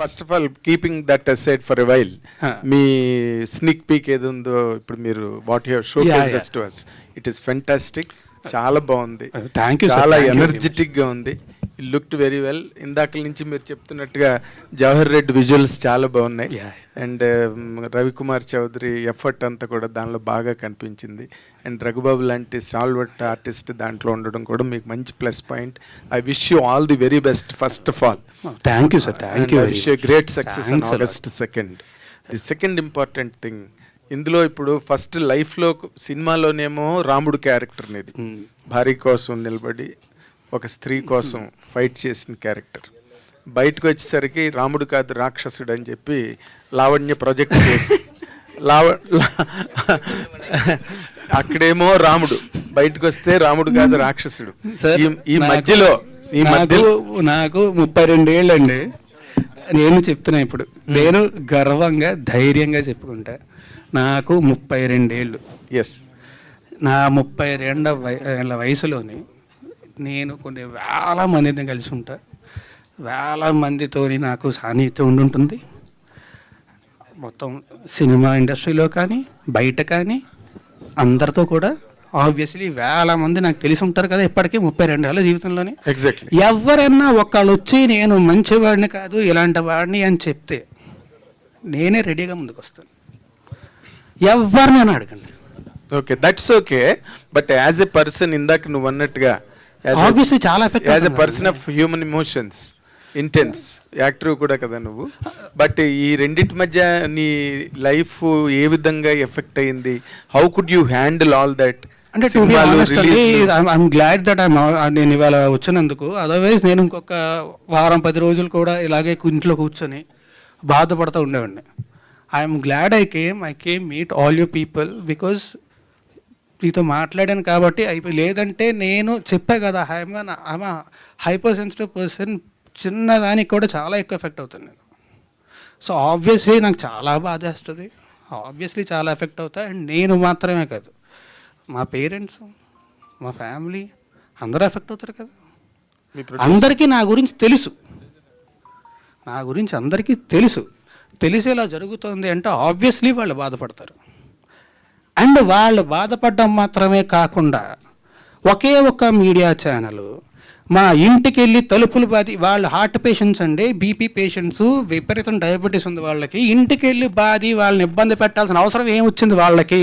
First of all keeping that aside for a while. Me sneak peek ఏది ఉందో ఇప్పుడు మీరు what your show. To us it is fantastic చాలా బాగుంది Uh, thank you, sir. చాలా Thank you very ఎనర్జెటిక్గా ఉంది లుక్డ్ వెరీ వెల్ ఇందాక నుంచి మీరు చెప్తున్నట్టుగా జవహర్ రెడ్డి విజువల్స్ చాలా బాగున్నాయి. అండ్ రవికుమార్ చౌదరి ఎఫర్ట్ అంతా కూడా దానిలో బాగా కనిపించింది. అండ్ రఘుబాబు లాంటి సాల్వట్ ఆర్టిస్ట్ దాంట్లో ఉండడం కూడా మీకు మంచి plus point I wish you all the very best first of all thank you sir thank you wish great success August second the second important thing ఇందులో ఇప్పుడు ఫస్ట్ లైఫ్లో సినిమాలోనేమో రాముడు క్యారెక్టర్ అనేది. భార్య కోసం నిలబడి ఒక స్త్రీ కోసం ఫైట్ చేసిన క్యారెక్టర్. బయటకు వచ్చేసరికి రాముడు కాదు రాక్షసుడు అని చెప్పి లావణ్య ప్రొజెక్ట్ చేసి లావ అక్కడేమో రాముడు. బయటకు వస్తే రాముడు కాదు రాక్షసుడు. ఈ మధ్యలో ఈ మధ్యలో నాకు ముప్పై రెండేళ్ళు అండి నేను చెప్తున్నా ఇప్పుడు. నేను గర్వంగా ధైర్యంగా చెప్పుకుంటా. నాకు ముప్పై రెండేళ్ళు. ఎస్ నా ముప్పై రెండ వయ- ఏళ్ళ వయసులోని నేను కొన్ని వేల మందిని కలిసి ఉంటా. వేల మందితోని నాకు సాన్నిహిత్యం ఉండుంటుంది మొత్తం సినిమా ఇండస్ట్రీలో కానీ బయట కానీ అందరితో కూడా ఆబ్వియస్లీ వేల మంది నాకు తెలిసి ఉంటారు కదా ఇప్పటికీ ముప్పై రెండు ఏళ్ళ జీవితంలోని. ఎగ్జాక్ట్లీ ఎవరైనా ఒకళ్ళు వచ్చి నేను మంచివాడిని కాదు ఇలాంటి వాడిని అని చెప్తే నేనే రెడీగా ముందుకు వస్తాను ఎవరినైనా అడగండి. Okay that's okay but as a person ఇందాక నువ్వు అన్నట్టుగా ఆబ్వియస్లీ చాలా effect as a person of human emotions intense actor కూడా కదా నువ్వు? బట్ ఈ రెండింటి మధ్య నీ లైఫ్ ఏ విధంగా ఎఫెక్ట్ అయింది? How could you handle all that అంటే టు బి ఆనెస్ట్ అండి ఐఎమ్ గ్లాడ్ దట్ ఐమ్ నేను ఇవాళ వచ్చినందుకు. అదర్వైజ్ నేను ఇంకొక వారం పది రోజులు కూడా ఇలాగే ఇంట్లో కూర్చొని బాధపడుతూ ఉండేవాడిని. I'm glad I came I came meet all you people because నీతో మాట్లాడాను కాబట్టి అయిపోయి లేదంటే నేను చెప్పా కదా I'm I'm hyper sensitive person చిన్నదానికి కూడా చాలా ఎక్కువ ఎఫెక్ట్ అవుతుంది నేను. సో ఆబ్వియస్లీ నాకు చాలా బాధేస్తుంది. ఆబ్వియస్లీ చాలా ఎఫెక్ట్ అవుతా. అండ్ నేను మాత్రమే కాదు. మా పేరెంట్స్ మా ఫ్యామిలీ అందరూ ఎఫెక్ట్ అవుతారు కదా. అందరికీ నా గురించి తెలుసు. నా గురించి అందరికీ తెలుసు. తెలిసేలా జరుగుతుంది అంటే ఆబ్వియస్లీ వాళ్ళు బాధపడతారు. అండ్ వాళ్ళు బాధపడడం మాత్రమే కాకుండా ఒకే ఒక్క మీడియా ఛానల్ మా ఇంటికి వెళ్ళి తలుపులు బాది వాళ్ళు హార్ట్ పేషెంట్స్ అండి బీపీ పేషెంట్స్ విపరీతం డయాబెటీస్ ఉంది వాళ్ళకి ఇంటికి వెళ్ళి బాది వాళ్ళని ఇబ్బంది పెట్టాల్సిన అవసరం ఏమొచ్చింది వాళ్ళకి?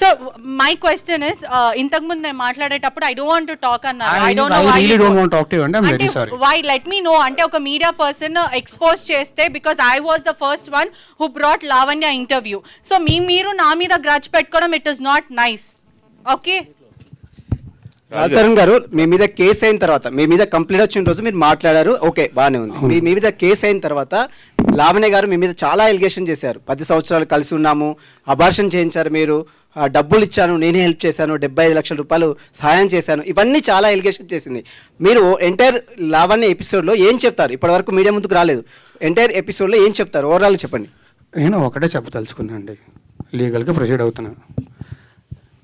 సో మై క్వశ్చన్ ఇస్ ఇంతకు ముందు నేను మాట్లాడేటప్పుడు I don't want to talk అన్నారు. I I- don't know I why really don't want to talk to you and I'm very అంటే sorry. Why let me know అంటే ఒక మీడియా పర్సన్ ఎక్స్పోజ్ చేస్తే because I was the first one who brought Lavanya interview so మీ మీరు నా మీద grudge పెట్టుకోవడం it is not nice okay Rajadharan garu మీ మీద case అయిన తర్వాత మీ మీద కంప్లైంట్ వచ్చిన రోజు మీరు మాట్లాడారు. ఓకే బాగానే ఉంది. మీ మీ మీద కేసు అయిన తర్వాత లావణ్య గారు మీ మీద చాలా ఎలిగేషన్ చేశారు. పది సంవత్సరాలు కలిసి ఉన్నాము అబార్షన్ చేయించారు మీరు. డబ్బులు ఇచ్చాను నేనే హెల్ప్ చేశాను డెబ్బై ఐదు లక్షల రూపాయలు సహాయం చేశాను. ఇవన్నీ చాలా ఎలిగేషన్ చేసింది. మీరు ఎంటైర్ లావణ్య ఎపిసోడ్లో ఏం చెప్తారు? ఇప్పటివరకు మీడియా ముందుకు రాలేదు. ఎంటైర్ ఎపిసోడ్లో ఏం చెప్తారు? ఓవరాల్ చెప్పండి. నేను ఒకటే చెప్పదలుచుకున్నా అండి. లీగల్గా ప్రొసీడ్ అవుతున్నాను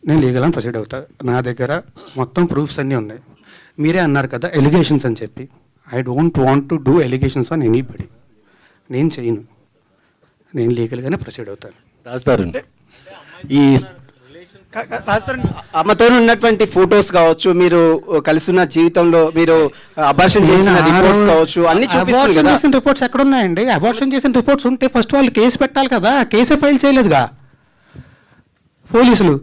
నేను లీగల్గా ప్రొసీడ్ అవుతా. నా దగ్గర మొత్తం ప్రూఫ్స్ అన్నీ ఉన్నాయి. మీరే అన్నారు కదా ఎలిగేషన్స్ అని చెప్పి. I don't want to do allegations on anybody నేను చేయను. నేను లీగల్గానే ప్రొసీడ్ అవుతాను. రాస్తారు ఈ అమ్మతో ఉన్నటువంటి ఫొటోస్ కావచ్చు మీరు కలిసి ఉన్న జీవితంలో మీరు అబార్షన్ చేసిన రిపోర్ట్స్ కావచ్చు అన్ని చూపిస్తారు కదా. చేసిన రిపోర్ట్స్ ఎక్కడ ఉన్నాయండి అబార్షన్ చేసిన రిపోర్ట్స్ ఉంటే ఫస్ట్ వాళ్ళు కేసు పెట్టాలి కదా కేసే ఫైల్ చేయలేదుగా? పోలీసులు.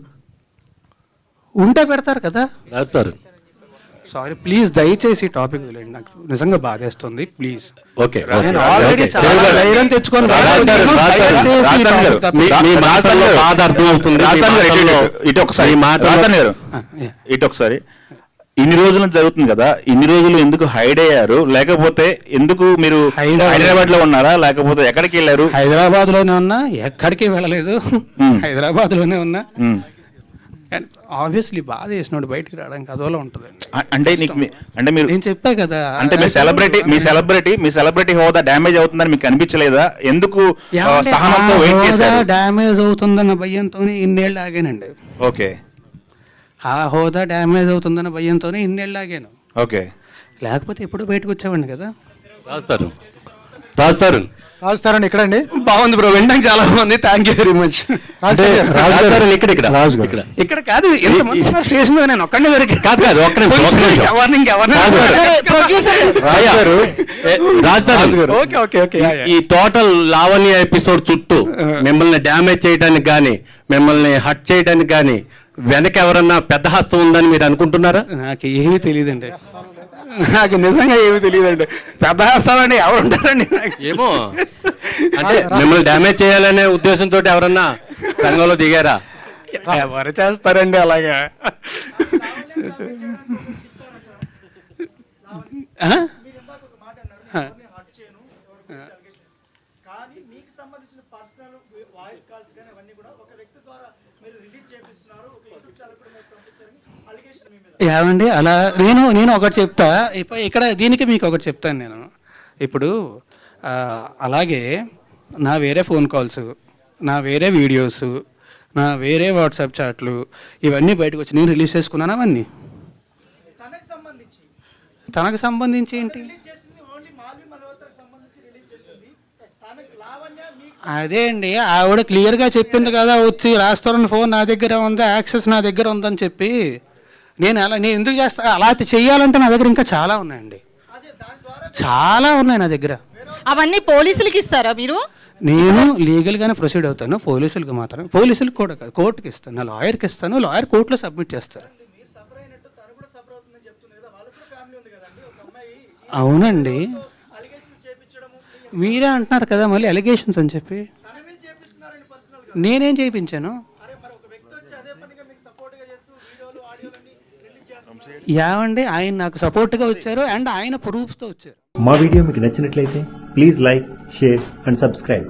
ఉంటే పెడతారు కదా? రాస్తారు సారీ ప్లీజ్ దయచేసి టాపిక్ వదిలేండి నాకు నిజంగా బాధేస్తుంది. ప్లీజ్ ఓకే నేను. చాలా ధైర్యం తెచ్చుకొని బాధ అర్థమవుతుంది. ఇటు- ఒకసారి. ఇటు ఒకసారి. ఇన్ని రోజులు జరుగుతుంది కదా ఇన్ని రోజులు ఎందుకు హైడ్ అయ్యారు? లేకపోతే ఎందుకు మీరు. హైదరాబాద్లో ఉన్నారా? లేకపోతే ఎక్కడికి వెళ్ళారు? హైదరాబాద్లోనే ఉన్నా ఎక్కడికి వెళ్ళలేదు. Hmm. హైదరాబాద్లోనే ఉన్నా అండ్ ఆబ్వియస్లీ బాధ చేసినోడు బయటికి రావడానికి అదోలా ఉంటుందండి. అ- అంటే నీకు మీ- అంటే మీరు నేను చెప్పా కదా అంటే మీ సెలబ్రిటీ మీ సెలబ్రిటీ మీ సెలబ్రిటీ హోదా డ్యామేజ్ అవుతుందని మీకు అనిపించలేదా? ఎందుకు ఆ, సహనంతో వెయిట్ చేశారు? డ్యామేజ్ అవుతుందన్న భయంతోనే ఇన్నేళ్ళు ఆగానండి. ఓకే. ఆ హోదా డ్యామేజ్ అవుతుందన్న భయంతోనే ఇన్నేళ్ళు ఆగాను. ఓకే. లేకపోతే ఎప్పుడు బయటకు వచ్చేవాడిని కదా. రాస్తారు. రాస్తారు రాజుతారని ఎక్కడండి? బాగుంది బ్రో వినడానికి చాలా బాగుంది. థ్యాంక్ యూ వెరీ మచ్ రాస్తారు ఇక్కడ ఇక్కడ. రాజు ఇక్కడ. ఇక్కడ కాదు ఎంత స్టేషన్ మీద నేను ఒక్కడే దొరికి కాదు కాదు ఒక్క నిమిషం ఒక్క నిమిషం. ఎవరిని ఇంకెవరిని రాజు ఓకే ఓకే ఓకే ఈ టోటల్ లావణ్య ఎపిసోడ్ చుట్టూ మిమ్మల్ని డ్యామేజ్ చేయడానికి కానీ మిమ్మల్ని హట్ చేయడానికి కానీ వెనక ఎవరన్నా పెద్ద హస్తం ఉందని మీరు అనుకుంటున్నారా? నాకు ఏమీ తెలియదండి. నాకు నిజంగా ఏమీ తెలియదండి. పెద్ద హాస్తాలండి ఎవరు ఉంటారండి నాకు? ఏమో? అంటే మిమ్మల్ని డ్యామేజ్ చేయాలనే ఉద్దేశంతో ఎవరన్నా రంగంలో దిగారా? ఎవరు చేస్తారండి అలాగా? మీకు సంబంధించిన పర్సనల్ వాయిస్ కాల్స్ కానీ అవన్నీ కూడా ఒక వ్యక్తి ద్వారా మీరు రిలీజ్ చేపిస్తున్నారు ఒక యూట్యూబ్ ఛానల్ కూడా మీరు పంపించారని అలిగేషన్ మీ మీద ఏమండి అలా నేను నేను ఒకటి చెప్తా. ఇక్కడ దీనికి మీకు ఒకటి చెప్తాను నేను. ఇప్పుడు అలాగే నా వేరే ఫోన్ కాల్స్ నా వేరే వీడియోస్ నా వేరే వాట్సాప్ చాట్లు ఇవన్నీ బయటకు వచ్చి నేను రిలీజ్ చేసుకున్నాను అవన్నీ? తనకు సంబంధించి. ఏంటి? అదే అండి. ఆవిడ క్లియర్గా చెప్పింది కదా వచ్చి రాస్తారని ఫోన్ నా దగ్గర ఉంది యాక్సెస్ నా దగ్గర ఉందని చెప్పి. నేను అలా నేను ఎందుకు చేస్తా? అలా చేయాలంటే నా దగ్గర ఇంకా చాలా ఉన్నాయండి. చాలా ఉన్నాయి నా దగ్గర. అవన్నీ పోలీసులకి ఇస్తారా మీరు? నేను లీగల్గానే ప్రొసీడ్ అవుతాను. పోలీసులకు మాత్రం పోలీసులకు కూడా కాదు కోర్టుకి ఇస్తాను. నా లాయర్కి ఇస్తాను. లాయర్ కోర్టులో సబ్మిట్ చేస్తారు. అవునండి. మీరే అంటున్నారు కదా మళ్ళీ అలిగేషన్స్ అని చెప్పి? నేనేం చేయించాను? యావండి ఆయన నాకు సపోర్ట్గా వచ్చారు అండ్ ఆయన ప్రూఫ్స్తో వచ్చారు. మా వీడియో మీకు నచ్చినట్లయితే please like share and subscribe.